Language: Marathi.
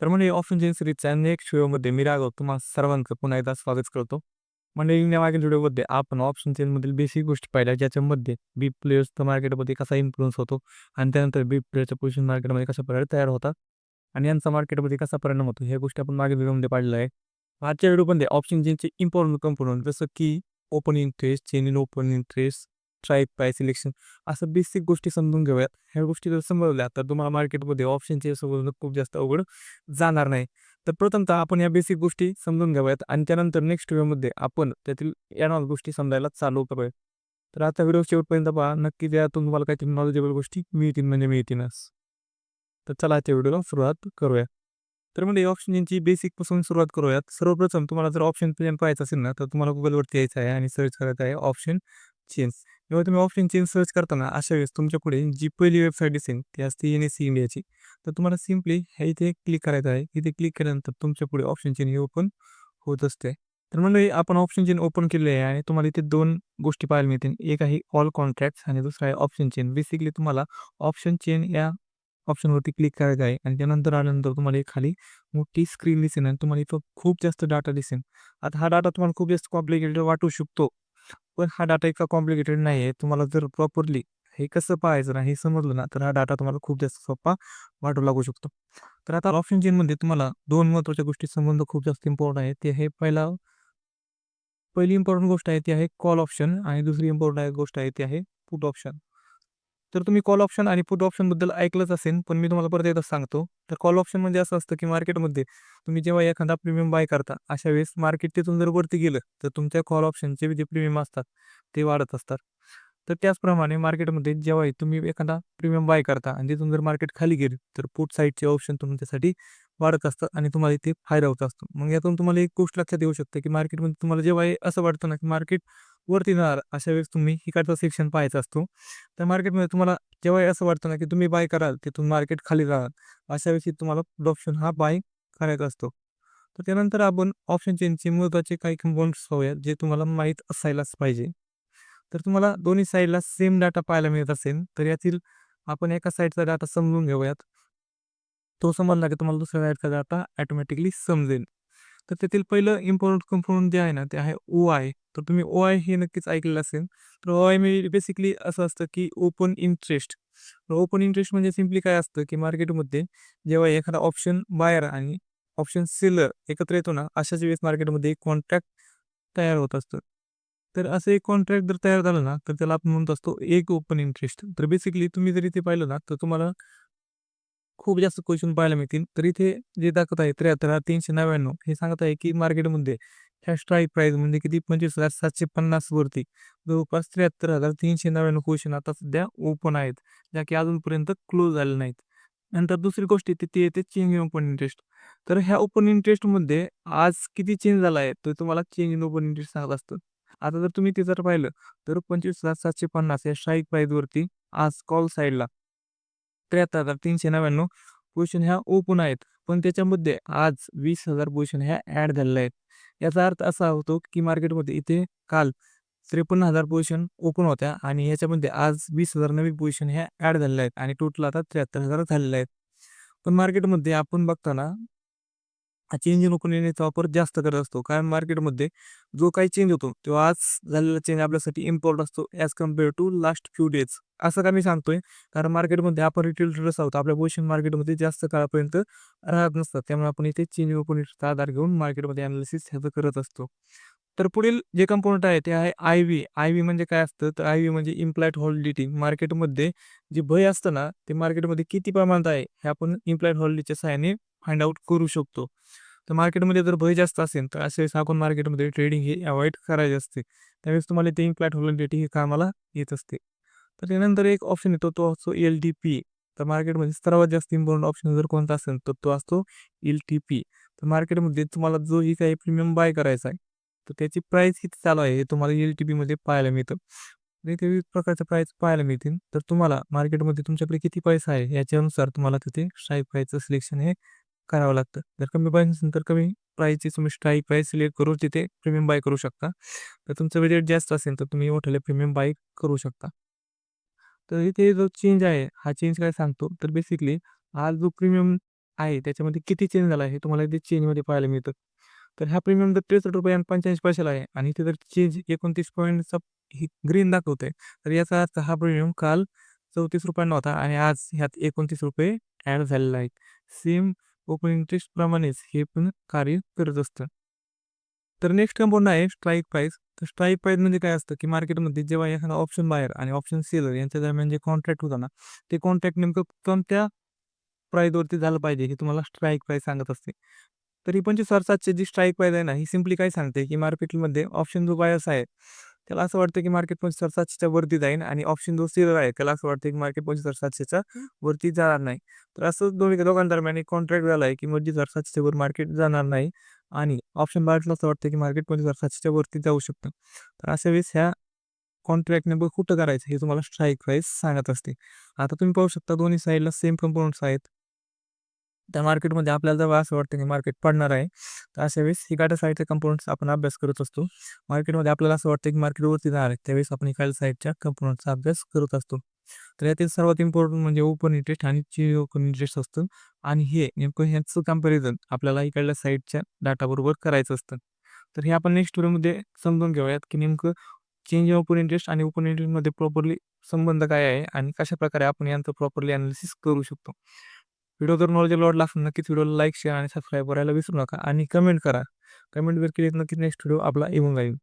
तर म्हणजे ऑप्शन इंजिन सिरीजच्या नेक्स्ट व्हिडिओमध्ये मी राघव तुम्हा सर्वांचं पुन्हा एकदा स्वागत करतो. म्हणजे मागील व्हिडिओमध्ये आपण ऑप्शन चेनमधील बेसिक गोष्टी पाहिल्या ज्याच्यामध्ये बी प्लेयर्सचा मार्केटमध्ये कसा इन्फ्लुअन्स होतो आणि त्यानंतर बी प्लेयरच्या पोझिशन मार्केटमध्ये कशा प्रकारे तयार होतात आणि यांचा मार्केटमध्ये कसा परिणाम होतो ह्या गोष्टी आपण मागील व्हिडिओमध्ये पाहिलेलं आहे आजच्या व्हिडिओमध्ये ऑप्शन चेनचे इम्पॉर्टंट कंपोनंट जसं की open interest chain in open interest strike पाय सिलेक्शन असं बेसिक गोष्टी समजून घेऊयात. ह्या गोष्टी जर समजल्या तर तुम्हाला मार्केटमध्ये ऑप्शनचे समजणं खूप जास्त अवघड जाणार नाही. तर प्रथमतः आपण या बेसिक गोष्टी समजून घ्याव्यात आणि त्यानंतर नेक्स्ट व्हिडिओमध्ये आपण त्यातील ॲडव्हान्स गोष्टी समजायला चालू करूया तर आता व्हिडिओ शेवटपर्यंत पहा. नक्की त्यातून तुम्हाला काहीतरी नॉलेजेबल गोष्टी मिळतील म्हणजे मिळतीलच. तर चला आजच्या व्हिडिओला सुरुवात करूया. तर म्हणजे ऑप्शन यांची बेसिकपासून सुरुवात करूयात. सर्वप्रथम तुम्हाला जर ऑप्शन प्लॅन पाहायचं असेल ना तर तुम्हाला गुगलवरती यायचं आहे आणि सर्च करायचं आहे ऑप्शन चेंज जेव्हा तुम्ही ऑप्शन चेंज सर्च करताना अशा वेळेस तुमच्यापुढे जी पहिली वेबसाईट दिसेल ती असते एन एस सी इंडियाची तर तुम्हाला सिम्पली ह्या इथे क्लिक करायचं आहे. इथे क्लिक केल्यानंतर तुमच्यापुढे ऑप्शन चेन हे ओपन होत असते. तर म्हणजे आपण ऑप्शन चेन ओपन केले आहे आणि तुम्हाला इथे दोन गोष्टी पाहायला मिळतील. एक आहे ऑल कॉन्ट्रॅक्ट्स आणि दुसरा आहे ऑप्शन चेन. बेसिकली तुम्हाला ऑप्शन चेन या ऑप्शनवरती क्लिक करायचं आहे आणि त्यानंतर आल्यानंतर तुम्हाला एक खाली मोठी स्क्रीन दिसेल आणि तुम्हाला इथं खूप जास्त डाटा दिसेल. आता हा डाटा तुम्हाला खूप जास्त कॉम्प्लिकेटेड वाटू शकतो. पण हा डाटा इतका कॉम्प्लिकेटेड नाही आहे तुम्हाला जर प्रॉपरली हे कसं पाहायचं ना हे समजलं ना तर हा डाटा तुम्हाला खूप जास्त सोपा वाटू लागू शकतो. तर आता ऑप्शन चेनमध्ये तुम्हाला दोन महत्त्वाच्या गोष्टी संबंध खूप जास्त इम्पॉर्टंट आहे ते हे पहिला पहिली इम्पॉर्टंट गोष्ट आहे ती आहे कॉल ऑप्शन आणि दुसरी इम्पॉर्टंट गोष्ट आहे ती आहे पुट ऑप्शन तर तुम्ही कॉल ऑप्शन आणि पुट ऑप्शनबद्दल ऐकलंच असेल पण मी तुम्हाला परत एकदा सांगतो. तर कॉल ऑप्शन म्हणजे असं असतं की मार्केटमध्ये तुम्ही जेव्हा एखादा प्रीमियम बाय करता अशा वेळेस मार्केट तिथून जर वरती गेलं तर तुमच्या कॉल ऑप्शनचे जे प्रीमियम असतात ते वाढत असतात. तर त्याचप्रमाणे मार्केटमध्ये जेव्हा तुम्ही एखादा प्रीमियम बाय करता आणि तिथून जर मार्केट खाली गेले तर पुट साईडचे ऑप्शन तुमच्यासाठी वाढत असतात आणि तुम्हाला इथे फायदा होत असतो. मग यातून तुम्हाला एक गोष्ट लक्षात येऊ शकते की मार्केटमध्ये तुम्हाला जेव्हा असं वाटतं ना की मार्केट वरती जाणार अशा वेळेस तुम्ही इकडचं सेक्शन पाहायचा असतो. तर मार्केटमध्ये तुम्हाला जेव्हा असं वाटतं ना की तुम्ही बाय कराल तिथून मार्केट खाली जाणार. अशा वेळेस तुम्हाला ऑप्शन हा बाय करायचा असतो. तर त्यानंतर आपण ऑप्शन चेनचे महत्त्वाचे काही कंपाऊंड्स पाहूयात जे तुम्हाला माहीत असायलाच पाहिजे. तर तुम्हाला दोन्ही साईडला सेम डाटा पाहायला मिळत असेल तर यातील आपण एका साईडचा डाटा समजून घेऊयात. तो समजला की तुम्हाला दुसऱ्या साईडचा डाटा ॲटोमॅटिकली समजेल. तर त्यातील पहिलं इम्पॉर्टंट कंपोनंट जे आहे ना ते आहे ओ आय तर तुम्ही ओ आय हे नक्कीच ऐकलेलं असेल. तर ओ आय मी बेसिकली असं असतं की ओपन इंटरेस्ट ओपन इंटरेस्ट म्हणजे सिम्पली काय असतं की मार्केटमध्ये जेव्हा एखादा ऑप्शन बायर आणि ऑप्शन सेलर एकत्र येतो ना अशाच वेळेस मार्केटमध्ये एक कॉन्ट्रॅक्ट तयार होत असतं. तर असं एक कॉन्ट्रॅक्ट जर तयार झालं ना तर त्याला आपण म्हणत असतो एक ओपन इंटरेस्ट तर बेसिकली तुम्ही जर इथे पाहिलं ना तर तुम्हाला खूप जास्त क्वेश्चन पाहायला मिळतील. तर इथे जे दाखवत आहे त्र्याहत्तर हजार तीनशे नव्याण्णव हे सांगत आहे की मार्केटमध्ये ह्या स्ट्राईक प्राईस म्हणजे किती? पंचवीस हजार सातशे पन्नास वरती. जवळपास त्र्याहत्तर हजार तीनशे नव्याण्णव क्वेश्चन आता सध्या ओपन आहेत ज्या की अजूनपर्यंत क्लोज झाले नाहीत. नंतर दुसरी गोष्ट येते येते चेंज इन ओपन इंटरेस्ट तर ह्या ओपन इंटरेस्टमध्ये आज किती चेंज झाला आहे तर तुम्हाला चेंज इन ओपन इंटरेस्ट सांगत असतं. आता जर तुम्ही ते जर पाहिलं तर पंचवीस हजार सातशे पन्नास या स्ट्राईक प्राईजवरती आज कॉल साईडला त्र्याहत्तर हजार तीनशे नव्याण्णव पोझिशन ह्या ओपन आहेत. पण त्याच्यामध्ये आज वीस हजार पोझिशन ह्या ॲड झालेल्या आहेत. याचा अर्थ असा होतो की मार्केटमध्ये इथे काल त्रेपन्न हजार पोझिशन ओपन होत्या आणि ह्याच्यामध्ये आज वीस हजार नवीन पोझिशन ह्या ॲड झालेल्या आहेत आणि टोटल आता त्र्याहत्तर हजार झालेल्या आहेत. पण मार्केटमध्ये आपण बघताना हा चेंज इन ओपन येण्याचा वापर जास्त करत असतो. कारण मार्केटमध्ये जो काही चेंज होतो तो आज झालेला चेंज आपल्यासाठी इम्पॉर्ट असतो as compare to last few days असं का मी सांगतोय? कारण मार्केटमध्ये आपण रिटेल ट्रेडर्स आहोत. आपल्या पोझिशन मार्केटमध्ये जास्त काळापर्यंत राहत नसतात. त्यामुळे आपण इथे चेंज ओपनिटीचा आधार घेऊन मार्केटमध्ये अनालिसिस ह्याचं करत असतो. तर पुढील जे कंपोनंट आहे ते आहे आय व्ही आय व्ही म्हणजे काय असतं? तर आय व्ही म्हणजे इम्प्लाइड हॉलिडिटी मार्केटमध्ये जे भय असतं ना ते मार्केटमध्ये किती प्रमाणात आहे हे आपण इम्प्लाइड हॉलिडीच्या सहाय्याने फाइंड आउट करू शकतो. तर मार्केटमध्ये जर भय जास्त असेल तर असे वेळेस आपण मार्केटमध्ये ट्रेडिंग हे अवॉइड करायचे असते. त्यावेळेस तुम्हाला ते इम्प्लाइड हॉलिडिटी हे कामाला येत असते. तर त्यानंतर एक ऑप्शन येतो तो असतो एल डी पी तर मार्केटमध्ये सर्वात जास्त इम्पॉर्टंट ऑप्शन जर कोणता असेल तर तो असतो एल टी पी तर मार्केटमध्ये तुम्हाला जो ही काही प्रीमियम बाय करायचा आहे तर त्याची प्राईस किती चालू आहे हे तुम्हाला एल टी पीमध्ये पाहायला मिळतं. इथे विविध प्रकारच्या प्राईस पाहायला मिळतील. तर तुम्हाला मार्केटमध्ये तुमच्याकडे किती पैसा आहे याच्यानुसार तुम्हाला तिथे स्ट्राईक प्राईसचं सिलेक्शन हे करावं लागतं. जर कमी प्राईस असेल तर कमी प्राईसची तुम्ही स्ट्राईक प्राईस सिलेक्ट करून तिथे प्रीमियम बाय करू शकता. तर तुमचं बजेट जास्त असेल तर तुम्ही मोठ्याला प्रीमियम बाय करू शकता. तर इथे जो चेंज आहे हा चेंज काय सांगतो? तर बेसिकली आज जो प्रीमियम आहे त्याच्यामध्ये किती चेंज झाला आहे हे तुम्हाला इथे चेंजमध्ये पाहायला मिळतं. तर ह्या प्रीमियम तर त्रेसष्ट रुपये आणि पंच्याऐंशी पैशाला आहे आणि इथे जर चेंज एकोणतीस पॉईंटचा ही ग्रीन दाखवत आहे तर याचा अर्थ हा प्रीमियम काल चौतीस रुपयांना होता आणि आज ह्यात एकोणतीस रुपये ॲड झालेला आहे. सेम ओपन इंटरेस्ट प्रमाणेच हे पण कार्य करत असतं. तर नेक्स्ट कंपाऊंड आहे स्ट्राईक प्राईस तर स्ट्राईक प्राईस म्हणजे काय असतं की मार्केटमध्ये जेव्हा एखादा ऑप्शन बायर आणि ऑप्शन सेलर यांच्या दरम्यान जे कॉन्ट्रॅक्ट होता ना ते कॉन्ट्रॅक्ट नेमकं कोणत्या प्राईजवरती झालं पाहिजे हे तुम्हाला स्ट्राईक प्राईस सांगत असते. तर ही पंचवीस हजार सातशे जी स्ट्राईक प्राईज आहे ना ही सिम्पली काय सांगते की मार्केटमध्ये ऑप्शन जो बायर्स आहे त्याला असं वाटतं की मार्केट पंचवीस हजार सातशेच्या वरती जाईल आणि ऑप्शन जो सेलर आहे त्याला असं वाटतं की मार्केट पंचवीस हजार सातशेच्या वरती जाणार नाही. तर असं दोन्ही दोघांदरम्यान एक कॉन्ट्रॅक्ट झाला आहे की म्हणजे पंचवीस हजार सातशेच्या वर मार्केट जाणार नाही आणि ऑप्शन बायर्सला असं वाटतं की मार्केट पंचवीस हजार सातशेच्या वरती जाऊ शकतं. तर अशा वेळेस ह्या कॉन्ट्रॅक्ट नेमकं कुठं करायचं हे तुम्हाला स्ट्राईक प्राईस सांगत असते. आता तुम्ही पाहू शकता दोन्ही साईडला सेम कंपाऊंड्स आहेत. त्या मार्केटमध्ये आपल्याला जेव्हा असं वाटतं की मार्केट पडणार आहे. तर अशा वेळेस इकडच्या साईडच्या कंपोनंट्स आपण अभ्यास करत असतो. मार्केटमध्ये आपल्याला असं वाटतं की मार्केट वरती जाणार आहे. त्यावेळेस आपण इकडल्या साईडच्या कंपोनंटचा अभ्यास करत असतो. तर यातील सर्वात इम्पॉर्टंट म्हणजे ओपन इंटरेस्ट आणि ची ओपन इंटरेस्ट असतं. आणि हे नेमकं ह्याचं कंपॅरिझन आपल्याला इकडल्या साईडच्या डाटाबरोबर करायचं असतं. तर हे आपण नेक्स्ट व्हिडिओमध्ये समजून घेऊयात की नेमकं चेंज ओपन इंटरेस्ट आणि ओपन इंटरेस्टमध्ये प्रॉपरली संबंध काय आहे आणि कशा प्रकारे आपण यांचं प्रॉपरली अनालिसिस करू शकतो. व्हिडिओ जर नॉलेज आवडला असेल नक्कीच व्हिडिओला लाईक शेअर आणि सबस्क्राईब करायला विसरू नका आणि कमेंट करा. कमेंट जर केली तर नक्कीच नेक्स्ट व्हिडिओ आपला येऊन जाईल.